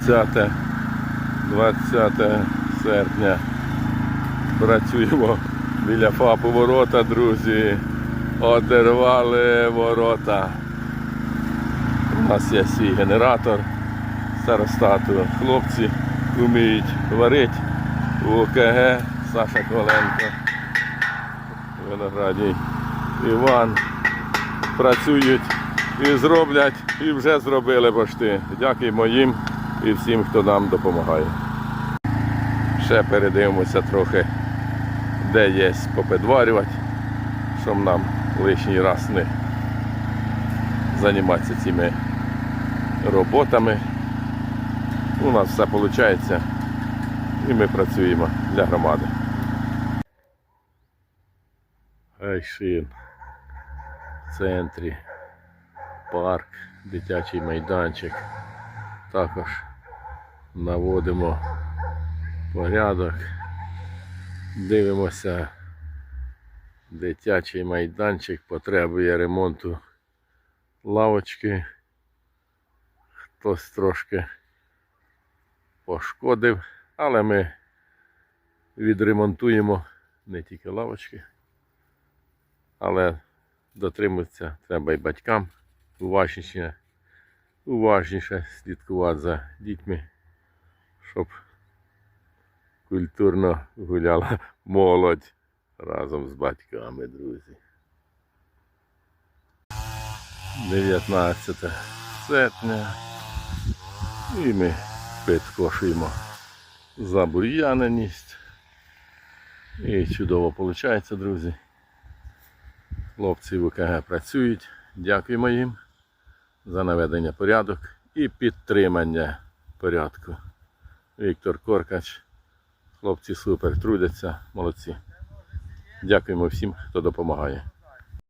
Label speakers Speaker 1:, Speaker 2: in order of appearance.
Speaker 1: 20, 20 серпня. Працюємо біля ФАПу ворота, друзі. Одервали ворота. У нас є свій генератор старостату. Хлопці вміють варити. УКГ Саша Коленко. Виноградій Іван. Працюють і зроблять, і вже зробили пошти. Дякуємо їм і всім, хто нам допомагає. Ще передивимося трохи, де є попедварювати, щоб нам лишній раз не займатися цими роботами. У нас все виходить і ми працюємо для громади. Айшин в центрі, парк, дитячий майданчик. Також наводимо порядок, дивимося, дитячий майданчик потребує ремонту лавочки. Хтось трошки пошкодив, але ми відремонтуємо не тільки лавочки, але дотримуватися треба і батькам. Уважніше, уважніше слідкувати за дітьми, щоб культурно гуляла молодь разом з батьками, друзі. 19 серпня. І ми підкошуємо забур'яненість. І чудово виходить, друзі. Хлопці в УКГ працюють. Дякуємо їм за наведення порядок і підтримання порядку. Віктор Коркач. Хлопці супер трудяться, молодці. Дякуємо всім, хто допомагає.